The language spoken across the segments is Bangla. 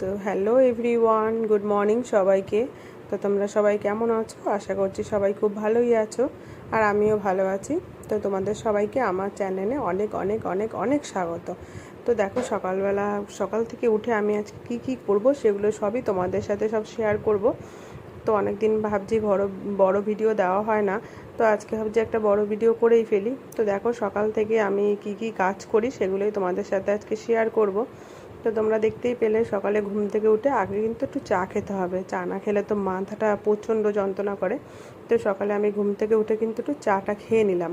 তো hello everyone good morning সবাইকে। তো তোমরা সবাই কেমন আছো? আশা করছি সবাই খুব ভালোই আছো আর আমিও ভালো আছি। তো তোমাদের সবাইকে আমার চ্যানেলে অনেক অনেক অনেক অনেক স্বাগত। তো দেখো সকালবেলা, সকাল থেকে উঠে আমি আজকে কী কী করব সেগুলো সবই তোমাদের সাথে সব শেয়ার করব। তো অনেক দিন ভাবছি বড় বড় ভিডিও দেওয়া হয় না। তো আজকে ভাবছি একটা বড় ভিডিও করেই ফেলি। তো দেখো সকাল থেকে আমি কি কি কাজ করি সেগুলোই তোমাদের সাথে আজকে শেয়ার করব। তো তোমরা দেখতেই পেলে সকালে ঘুম থেকে উঠে আগে কিন্তু একটু চা খেতে হবে। চা না খেলে তো মাথাটা প্রচণ্ড যন্ত্রণা করে। তো সকালে আমি ঘুম থেকে উঠে কিন্তু একটু চাটা খেয়ে নিলাম।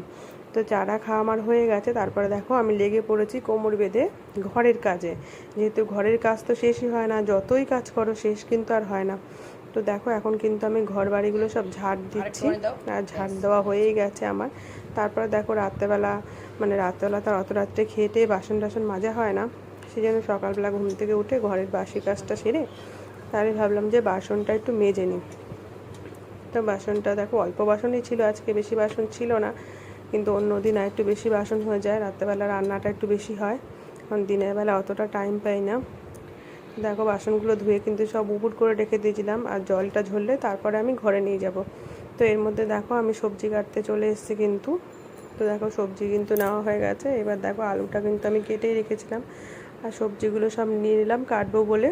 তো চাটা খাওয়া আমার হয়ে গেছে। তারপরে দেখো আমি লেগে পড়েছি কোমর বেঁধে ঘরের কাজে। যেহেতু ঘরের কাজ তো শেষই হয় না যতই কাজ করো শেষ কিন্তু আর হয় না। তো দেখো এখন কিন্তু আমি ঘর বাড়িগুলো সব ঝাড় দিচ্ছি। আর ঝাড় দেওয়া হয়েই গেছে আমার। তারপরে দেখো রাত্রেবেলা মানে রাত্রেবেলা তার অত রাত্রে খেয়ে বাসন টাসন মাজা হয় না। সেই জন্য সকালবেলা ঘুম থেকে উঠে ঘরের বাসি কাজটা সেরে তাহলে ভাবলাম যে বাসনটা একটু মেজে নিই। তো বাসনটা দেখো, অল্প বাসনই ছিল, আজকে বেশি বাসন ছিল না। কিন্তু অন্য দিন আর একটু বেশি বাসন হয়ে যায়, রাত্রেবেলা রান্নাটা একটু বেশি হয়। কারণ দিনের বেলা অতটা টাইম পাই না। দেখো, বাসনগুলো ধুয়ে কিন্তু সব উপুর করে রেখে দিয়েছিলাম আর জলটা ঝরলে তারপরে আমি ঘরে নিয়ে যাব। তো এর মধ্যে দেখো, আমি সবজি কাটতে চলে এসেছি কিন্তু। তো দেখো, সবজি কিন্তু নেওয়া হয়ে গেছে। এবার দেখো, আলুটা কিন্তু আমি কেটেই রেখেছিলাম। আর সবজিগুলো সব নিয়ে নিলাম কাটবো বলে।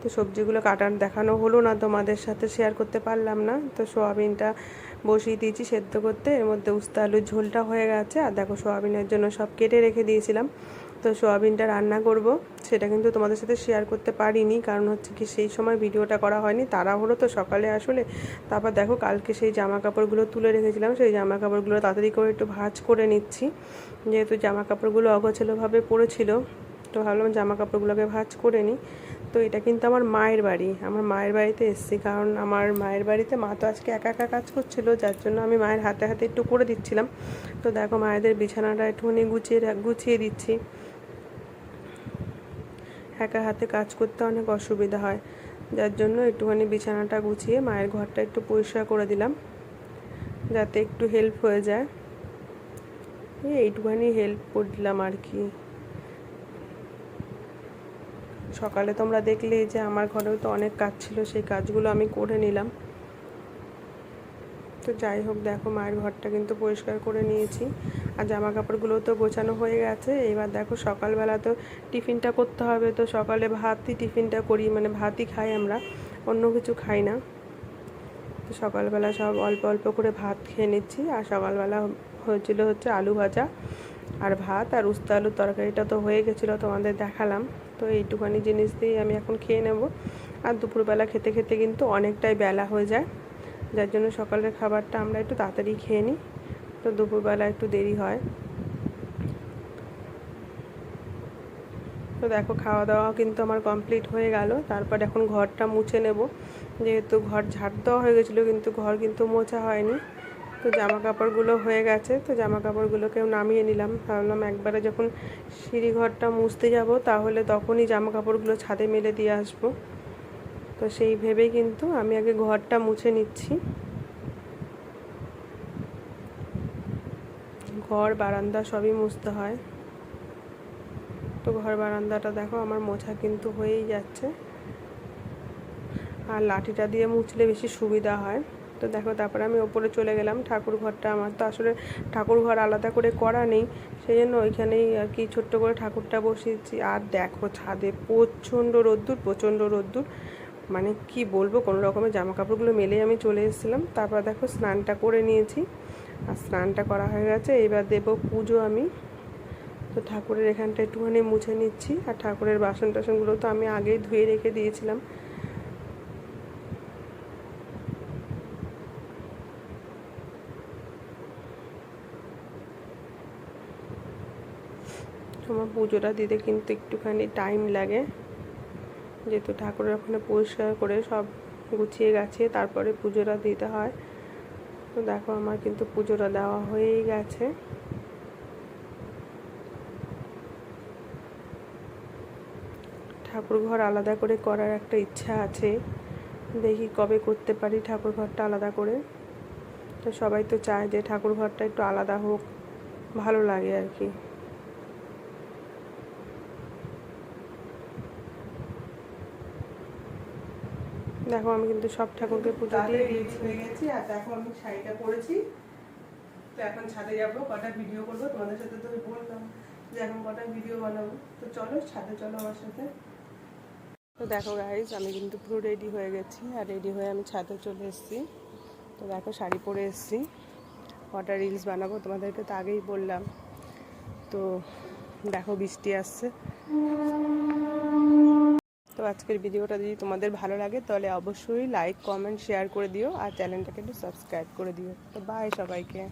তো সবজিগুলো কাটার দেখানো হলো না, তোমাদের সাথে শেয়ার করতে পারলাম না। তো সোয়াবিনটা বসিয়ে দিয়েছি সেদ্ধ করতে, এর মধ্যে উস্তা আলুর ঝোলটা হয়ে গেছে। আর দেখো, সোয়াবিনের জন্য সব কেটে রেখে দিয়েছিলাম। তো সোয়াবিনটা রান্না করব, সেটা কিন্তু তোমাদের সাথে শেয়ার করতে পারিনি, কারণ হচ্ছে কি সেই সময় ভিডিওটা করা হয়নি। তারা হলো তো সকালে আসলে। তারপর দেখো, কালকে সেই জামা কাপড়গুলো তুলে রেখেছিলাম। সেই জামা কাপড়গুলো তাড়াতাড়ি করে একটু ভাজ করে নিচ্ছি। যেহেতু জামা কাপড়গুলো অগোছালোভাবে পড়েছিল তো ভাবলাম জামা কাপড়গুলোকে ভাজ করে নিই। তো এটা কিন্তু আমার মায়ের বাড়ি। আমার মায়ের বাড়িতে এসেছি কারণ আমার মায়ের বাড়িতে মা তো আজকে একা একা কাজ করছিল, যার জন্য আমি মায়ের হাতে হাতে একটু করে দিচ্ছিলাম। তো দেখো মায়েদের বিছানাটা একটুখানি গুছিয়ে গুছিয়ে দিচ্ছি। একা হাতে কাজ করতে অনেক অসুবিধা হয়। যার জন্য একটুখানি বিছানাটা গুছিয়ে মায়ের ঘরটা একটু পরিষ্কার করে দিলাম, যাতে একটু হেল্প হয়ে যায়। এইটুখানি হেল্প করে দিলাম আর কি। সকালে তোমরা দেখলে যে আমার ঘরেও তো অনেক কাজ ছিল, সেই কাজগুলো আমি করে নিলাম। তো যাই হোক, দেখো মায়ের ঘরটা কিন্তু পরিষ্কার করে নিয়েছি। আর জামা কাপড়গুলো তো গোছানো হয়ে গেছে। এবার দেখো সকালবেলা তো টিফিনটা করতে হবে, তো সকালে ভাতই টিফিনটা করি মানে ভাতই খাই আমরা, অন্য কিছু খাই না। তো সকালবেলা সব অল্প অল্প করে ভাত খেয়ে নিচ্ছি। আর সকালবেলা হয়েছিল হচ্ছে আলু ভাজা আর ভাত আর উস্তা আলুর তরকারিটা তো হয়ে গেছিল, তোমাদের দেখালাম। তো এইটুখানি জিনিস দিয়েই আমি এখন খেয়ে নেব। আর দুপুরবেলা খেতে খেতে কিন্তু অনেকটাই বেলা হয়ে যায়। যার জন্য সকালের খাবারটা আমরা একটু তাড়াতাড়ি খেয়ে নিই। তো দুপুরবেলা একটু দেরি হয়। তো দেখো খাওয়া দাওয়া কিন্তু আমার কমপ্লিট হয়ে গেল। তারপর এখন ঘরটা মুছে নেব। যেহেতু ঘর ঝাড় দেওয়া হয়ে গেছিল, কিন্তু ঘর কিন্তু মোছা হয়নি। তো জামা কাপড়গুলো হয়ে গেছে, তো জামা কাপড়গুলোকেও নামিয়ে নিলাম। ভাবলাম একবারে যখন সিঁড়িঘরটা মুছতে যাব, তাহলে তখনই জামা কাপড়গুলো ছাদে মেলে দিয়ে আসব। তো সেই ভেবেই কিন্তু আমি আগে ঘরটা মুছে নিচ্ছি। ঘর, বারান্দা সবই মুছতে হয়। তো ঘর, বারান্দাটা দেখো, আমার মোছা কিন্তু হয়েই যাচ্ছে। আর লাঠিটা দিয়ে মুছলে বেশি সুবিধা হয়। তো দেখো, তারপরে আমি ওপরে চলে গেলাম ঠাকুর ঘরটা আমার তো আসলে ঠাকুর ঘর আলাদা করে করা নেই সেই জন্য ওইখানেই আর কি ছোট্ট করে ঠাকুরটা বসিয়েছি। আর দেখো, ছাদে প্রচণ্ড রোদ্দুর প্রচণ্ড রোদ্দুর মানে কি বলব, কোনো রকমের জামা কাপড়গুলো মেলে আমি চলে এসেছিলাম। তারপর দেখো, স্নানটা করে নিয়েছি, আর স্নানটা করা হয়ে গেছে এবার দেব পুজো আমি। তো ঠাকুরের এখানটা একটুখানি মুছে নিচ্ছি, আর ঠাকুরের বাসন টাসনগুলো তো আমি আগেই ধুয়ে রেখে দিয়েছিলাম। তোমার পুজোটা দিতে কিন্তু একটুখানি টাইম লাগে। যেহেতু ঠাকুরের ওখানে পরিষ্কার করে সব গুছিয়ে গেছে, তারপরে পুজোটা দিতে হয়। তো দেখো আমার কিন্তু পুজোটা দেওয়া হয়েই গেছে। ঠাকুর ঘর আলাদা করে করার একটা ইচ্ছা আছে। দেখি কবে করতে পারি ঠাকুর ঘরটা আলাদা করে। তো সবাই তো চায় যে ঠাকুর ঘরটা একটু আলাদা হোক, ভালো লাগে আর কি। দেখো আমি কিন্তু সব ঠাকুরকে পুজো দিয়ে দিয়েছি হয়ে গেছি আর দেখো আমি শাড়িটা পরেছি। তো এখন ছাদে যাব কটা ভিডিও করব তোমাদের সাথে তো বললাম যে এখন কটা ভিডিও বানাবো। তো চলো ছাদে চলো আমার সাথে। তো দেখো গাইজ আমি কিন্তু পুরো রেডি হয়ে গেছি আর রেডি হয়ে আমি ছাদে চলে এসেছি। তো দেখো শাড়ি পরে এসেছি। কটা রিলস বানাবো তোমাদেরকে তো আগেই বললাম। তো দেখো বৃষ্টি আসছে। আজকের ভিডিওটা যদি তোমাদের ভালো লাগে, তাহলে অবশ্যই লাইক কমেন্ট শেয়ার করে দিও আর চ্যানেলটাকে একটু সাবস্ক্রাইব করে দিও। তো বাই সবাইকে।